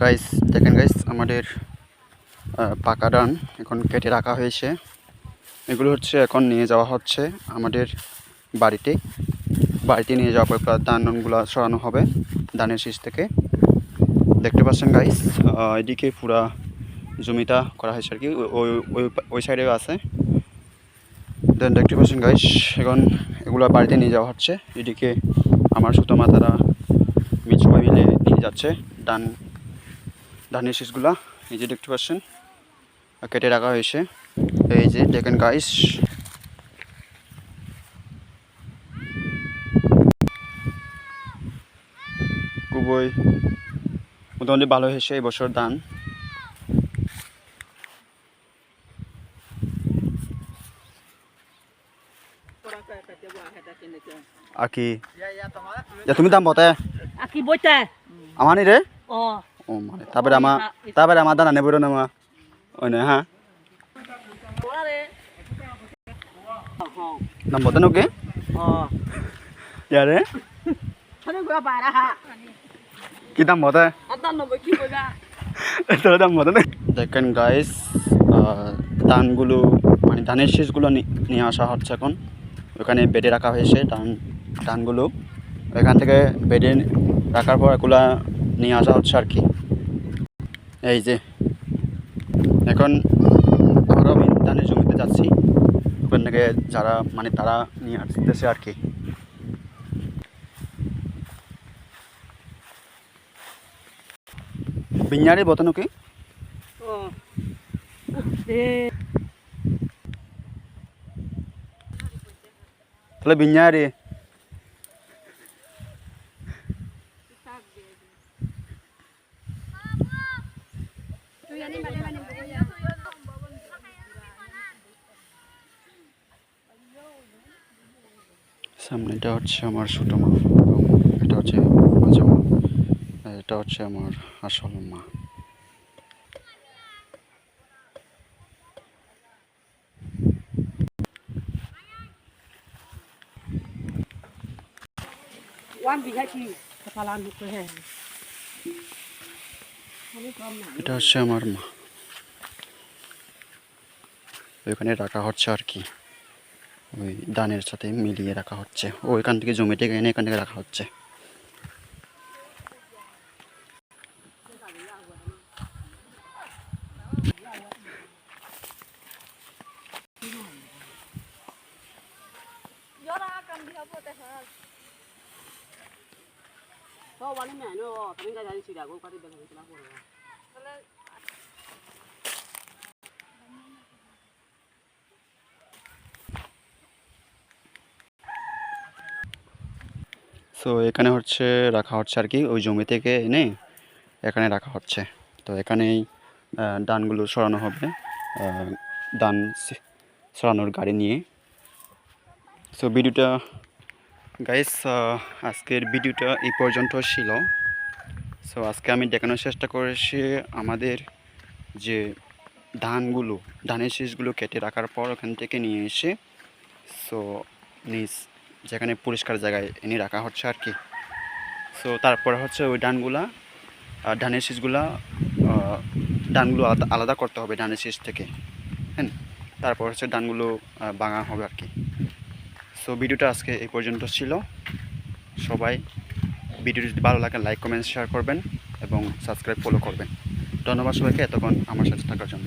Guys দেখেন guys আমাদের পাকা ডান এখন কেটে রাখা হয়েছে। এগুলো হচ্ছে এখন নিয়ে যাওয়া হচ্ছে আমাদের বাড়িতে। বাড়িতে নিয়ে যাওয়ার পর ধানগুলো সরানো হবে দানের শীষ থেকে। দেখতে পাচ্ছেন গাইস এদিকে পুরা জমিটা করা হয়েছে আর কি। ওই- ওই সাইডেও আছে। দেন দেখতে পাচ্ছেন গাইস এখন এগুলো বাড়িতে নিয়ে যাওয়া হচ্ছে। এদিকে আমার সুতো মাতারা সবাই মিলে নিয়ে যাচ্ছে ডান ধানের শীষগুলা এই যে দেখতে পাচ্ছেন কেটে রাখা হয়েছে। এই যে দেখেন গাইস খুবই মোটামুটি ভালো হয়েছে এই বছর ধান। আর কি তুমি দাম বতে Aki boite. আমার নি রে? Oh. ও মানে তারপরে আমার তারপরে আমার দানা নেব না মা ওই না হ্যাঁ বতে নোকে? Oh. ইয়ারে. কি দাম boga. তোর দাম না? দেখেন গাইস ধানগুলো মানে ধানের শীষগুলো নিয়ে আসা হচ্ছে এখন। ওখানে বেডে রাখা হয়েছে ধান ধানগুলো। এখান থেকে বেডে রাখার পর এগুলা নিয়ে আসা হচ্ছে আর কি। এই যে এখন আরও আমি ধানের জমিতে যাচ্ছি। ওখান থেকে যারা মানে তারা নিয়ে আসতেছে আর কি। বিঞ্জারি বতন কি. তাহলে বিঞ্জারি সামনেটা হচ্ছে আমার ছোটো মা এবং এটা হচ্ছে মাঝে মা এটা হচ্ছে আমার আসল মা। na. এটা হচ্ছে আমার মা। ওইখানে রাখা হচ্ছে আর কি। ওই ধানের সাথে মিলিয়ে রাখা হচ্ছে ওইখান থেকে জমি থেকে এনে এখান থেকে রাখা হচ্ছে Oh, wani me no. Kami ga jani sida ko kati bela ko ko. So এখানে হচ্ছে রাখা হচ্ছে আর কি ওই জমি থেকে এনে এখানে রাখা হচ্ছে। তো এখানেই আহ, ধানগুলো সরানো হবে। ধান সরানোর গাড়ি নিয়ে। সো ভিডিওটা গাইস আজকের ভিডিওটা এই পর্যন্ত ছিল। সো আজকে আমি দেখানোর চেষ্টা করেছি আমাদের যে ধানগুলো ধানের শীষগুলো কেটে রাখার পর ওখান থেকে নিয়ে এসে সো নিজ যেখানে পরিষ্কার জায়গায় এনে রাখা হচ্ছে আর কি। সো তারপরে হচ্ছে ওই ধানগুলা আহ, ধানের শীষগুলা আহ, ধানগুলো আলাদা আলাদা করতে হবে ডানের শীষ থেকে হ্যাঁ তারপর হচ্ছে ডানগুলো ভাঙা হবে আর কি। সো ভিডিওটা আজকে এই পর্যন্ত ছিল। সবাই ভিডিওটি যদি ভালো লাগে লাইক কমেন্ট শেয়ার করবেন এবং সাবস্ক্রাইব ফলো করবেন। ধন্যবাদ সবাইকে এতক্ষণ আমার সাথে থাকার জন্য।